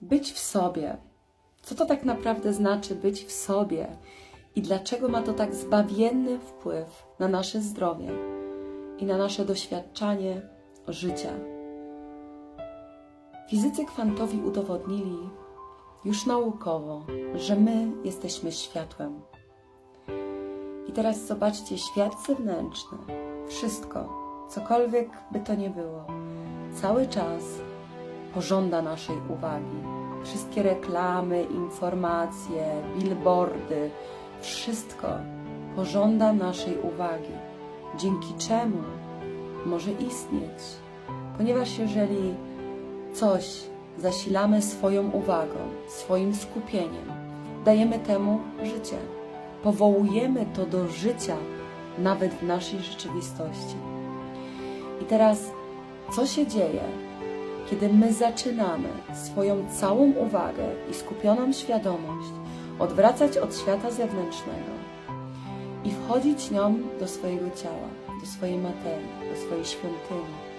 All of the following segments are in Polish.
być w sobie. Co to tak naprawdę znaczy być w sobie i dlaczego ma to tak zbawienny wpływ na nasze zdrowie i na nasze doświadczanie życia? Fizycy kwantowi udowodnili już naukowo, że my jesteśmy światłem. I teraz zobaczcie, świat zewnętrzny, wszystko, cokolwiek by to nie było, cały czas pożąda naszej uwagi. Wszystkie reklamy, informacje, billboardy, wszystko pożąda naszej uwagi, dzięki czemu może istnieć. Ponieważ jeżeli coś zasilamy swoją uwagą, swoim skupieniem, dajemy temu życie. Powołujemy to do życia nawet w naszej rzeczywistości. I teraz, co się dzieje, kiedy my zaczynamy swoją całą uwagę i skupioną świadomość odwracać od świata zewnętrznego i wchodzić nią do swojego ciała, do swojej materii, do swojej świątyni?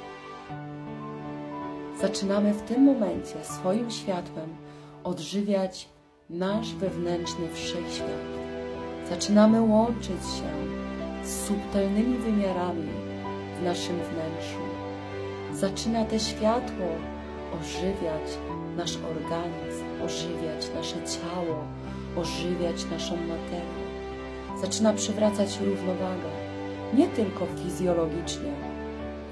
zaczynamy w tym momencie swoim światłem odżywiać nasz wewnętrzny wszechświat. Zaczynamy łączyć się z subtelnymi wymiarami w naszym wnętrzu. Zaczyna te światło ożywiać nasz organizm, ożywiać nasze ciało, ożywiać naszą materię. Zaczyna przywracać równowagę, nie tylko fizjologicznie,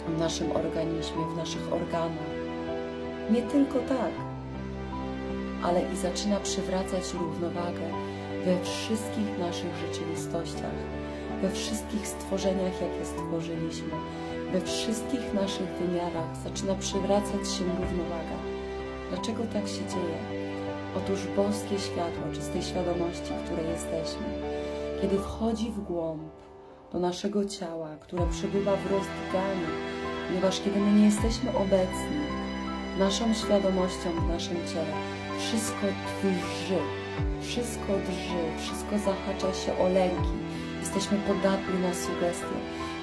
w naszym organizmie, w naszych organach, nie tylko tak, ale i zaczyna przywracać równowagę we wszystkich naszych rzeczywistościach, we wszystkich stworzeniach, jakie stworzyliśmy, we wszystkich naszych wymiarach zaczyna przywracać się równowaga. Dlaczego tak się dzieje? Otóż boskie światło czystej świadomości, w której jesteśmy, kiedy wchodzi w głąb do naszego ciała, które przebywa w rozdganiu, ponieważ kiedy my nie jesteśmy obecni, naszą świadomością w naszym ciele. Wszystko drży, wszystko drży, wszystko zahacza się o lęki. Jesteśmy podatni na sugestie,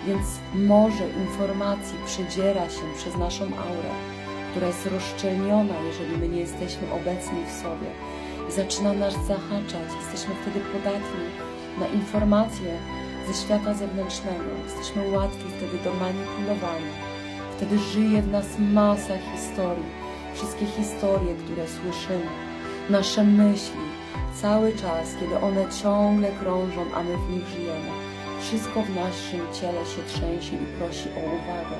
więc morze informacji przedziera się przez naszą aurę, która jest rozszczelniona, jeżeli my nie jesteśmy obecni w sobie. I zaczyna nas zahaczać. Jesteśmy wtedy podatni na informacje ze świata zewnętrznego. Jesteśmy łatwi wtedy do manipulowania. Wtedy żyje w nas masa historii. Wszystkie historie, które słyszymy, nasze myśli, cały czas, kiedy one ciągle krążą, a my w nich żyjemy. Wszystko w naszym ciele się trzęsie i prosi o uwagę.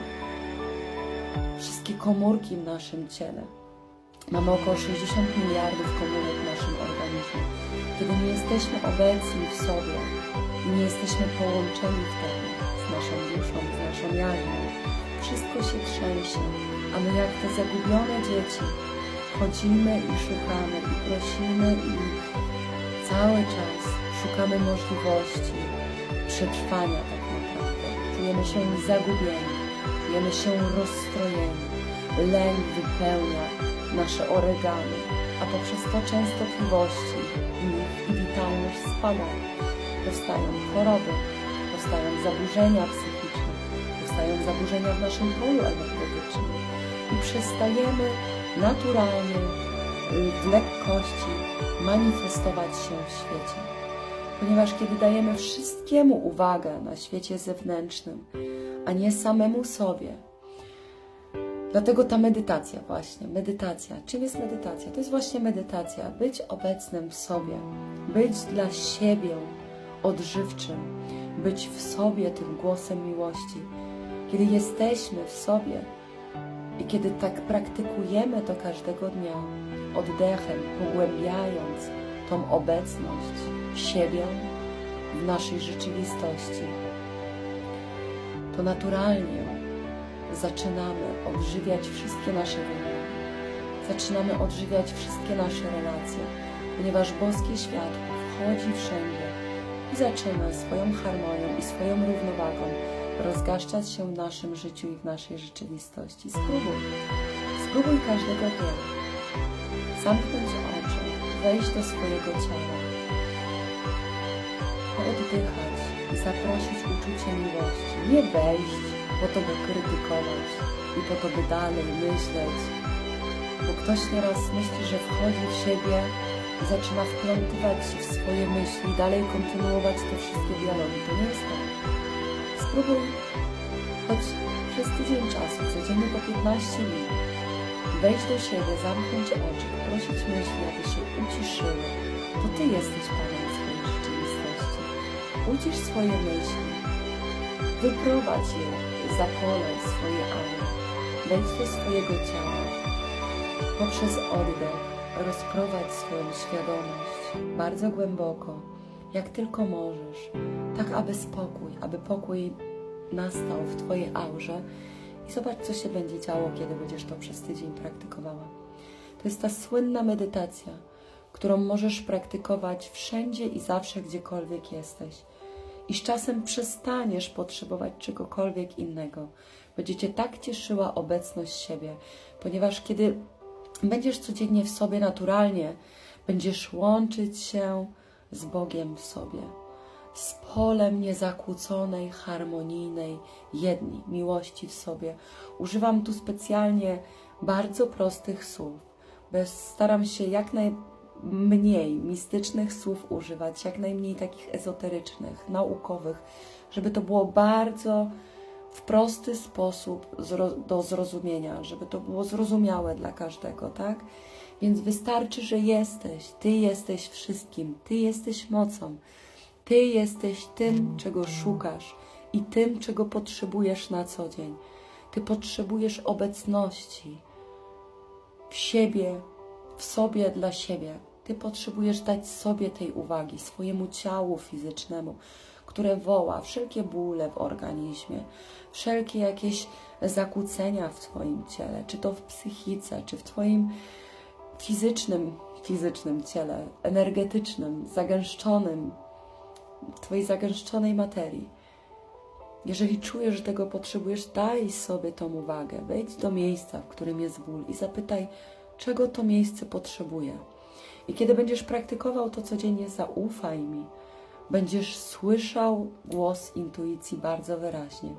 Wszystkie komórki w naszym ciele. Mamy około 60 miliardów komórek w naszym organizmie. Kiedy nie jesteśmy obecni w sobie nie jesteśmy połączeni wtedy z naszą duszą, z naszą jaźnią, wszystko się trzęsie, a my jak te zagubione dzieci chodzimy i szukamy i prosimy i cały czas szukamy możliwości przetrwania tak naprawdę. Czujemy się zagubieni, czujemy się rozstrojeni, lęk wypełnia nasze organy, a poprzez to częstotliwości i witalność spada. Powstają choroby, powstają zaburzenia psychiczne, powstają zaburzenia w naszym polu energetycznym i przestajemy naturalnie, y, w lekkości manifestować się w świecie. Ponieważ kiedy dajemy wszystkiemu uwagę na świecie zewnętrznym, a nie samemu sobie, Dlatego ta medytacja właśnie, medytacja. Czym jest medytacja? To jest właśnie medytacja. Być obecnym w sobie, być dla siebie odżywczym, być w sobie tym głosem miłości. Kiedy jesteśmy w sobie i kiedy tak praktykujemy to każdego dnia, oddechem, pogłębiając tą obecność siebie w naszej rzeczywistości, to naturalnie zaczynamy odżywiać wszystkie nasze wymiary. Zaczynamy odżywiać wszystkie nasze relacje, ponieważ boskie światło wchodzi wszędzie i zaczyna swoją harmonią i swoją równowagą rozgaszczać się w naszym życiu i w naszej rzeczywistości. Spróbuj. Spróbuj każdego dnia zamknąć oczy, wejść do swojego ciała, oddychać i zaprosić uczucie miłości. Nie wejść po to, by krytykować i po to, by dalej myśleć, bo Ktoś nieraz myśli, że wchodzi w siebie i zaczyna wplątywać się w swoje myśli, dalej kontynuować te wszystkie dialogi. To nie jest tak. Spróbuj choć przez tydzień czasu, codziennie po 15 minut, wejść do siebie, zamknąć oczy, prosić myśli, aby się uciszyły. To Ty jesteś Panem swojej rzeczywistości. Ucisz swoje myśli, wyprowadź je za pole swoje aury. Wejdź do swojego ciała. Poprzez oddech rozprowadź swoją świadomość bardzo głęboko, jak tylko możesz, tak aby spokój, aby pokój nastał w Twojej aurze i zobacz, co się będzie działo, kiedy będziesz to przez tydzień praktykowała. To jest ta słynna medytacja, którą możesz praktykować wszędzie i zawsze, gdziekolwiek jesteś. I z czasem przestaniesz potrzebować czegokolwiek innego. Będzie Cię tak cieszyła obecność siebie, ponieważ kiedy będziesz codziennie w sobie naturalnie, będziesz łączyć się z Bogiem w sobie z polem niezakłóconej, harmonijnej jedni, miłości w sobie. Używam tu specjalnie bardzo prostych słów, bez staram się jak najmniej mistycznych słów używać, jak najmniej takich ezoterycznych, naukowych, żeby to było bardzo w prosty sposób do zrozumienia, żeby to było zrozumiałe dla każdego, tak? Więc wystarczy, że jesteś, Ty jesteś wszystkim, Ty jesteś mocą. Ty jesteś tym, czego szukasz i tym, czego potrzebujesz na co dzień. Ty potrzebujesz obecności w siebie, w sobie dla siebie. Ty potrzebujesz dać sobie tej uwagi, swojemu ciału fizycznemu, które woła wszelkie bóle w organizmie, wszelkie jakieś zakłócenia w Twoim ciele, czy to w psychice, czy w Twoim fizycznym, fizycznym ciele, energetycznym, zagęszczonym, Twojej zagęszczonej materii. Jeżeli czujesz, że tego potrzebujesz, daj sobie tą uwagę. Wejdź do miejsca, w którym jest ból i zapytaj, czego to miejsce potrzebuje. I kiedy będziesz praktykował to codziennie, zaufaj mi. Będziesz słyszał głos intuicji bardzo wyraźnie.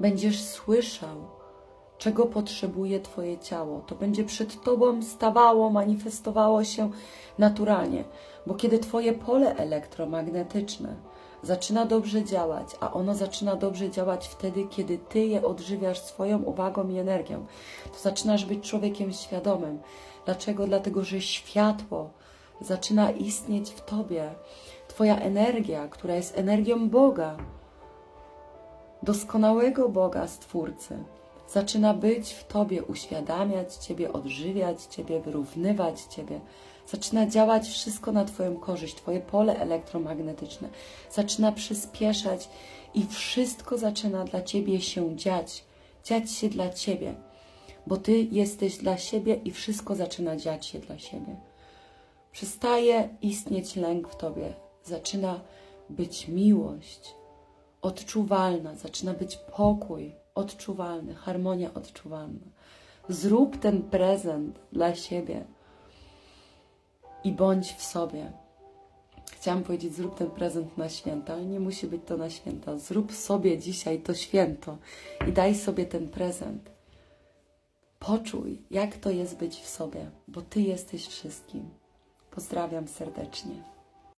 Będziesz słyszał, czego potrzebuje Twoje ciało. To będzie przed Tobą stawało, manifestowało się naturalnie, bo kiedy Twoje pole elektromagnetyczne zaczyna dobrze działać, a ono zaczyna dobrze działać wtedy, kiedy Ty je odżywiasz swoją uwagą i energią, to zaczynasz być człowiekiem świadomym. Dlaczego? Dlatego, że światło zaczyna istnieć w Tobie. Twoja energia, która jest energią Boga, doskonałego Boga, Stwórcy, zaczyna być w Tobie, uświadamiać Ciebie, odżywiać Ciebie, wyrównywać Ciebie. Zaczyna działać wszystko na Twoją korzyść, Twoje pole elektromagnetyczne zaczyna przyspieszać i wszystko zaczyna dla Ciebie się dziać. Dziać się dla Ciebie, bo Ty jesteś dla siebie i wszystko zaczyna dziać się dla siebie. Przestaje istnieć lęk w Tobie, zaczyna być miłość odczuwalna, zaczyna być pokój odczuwalny, harmonia odczuwalna. Zrób ten prezent dla siebie i bądź w sobie. Chciałam powiedzieć, zrób ten prezent na święta, ale nie musi być to na święta. Zrób sobie dzisiaj to święto i daj sobie ten prezent. Poczuj, jak to jest być w sobie, bo Ty jesteś wszystkim. Pozdrawiam serdecznie.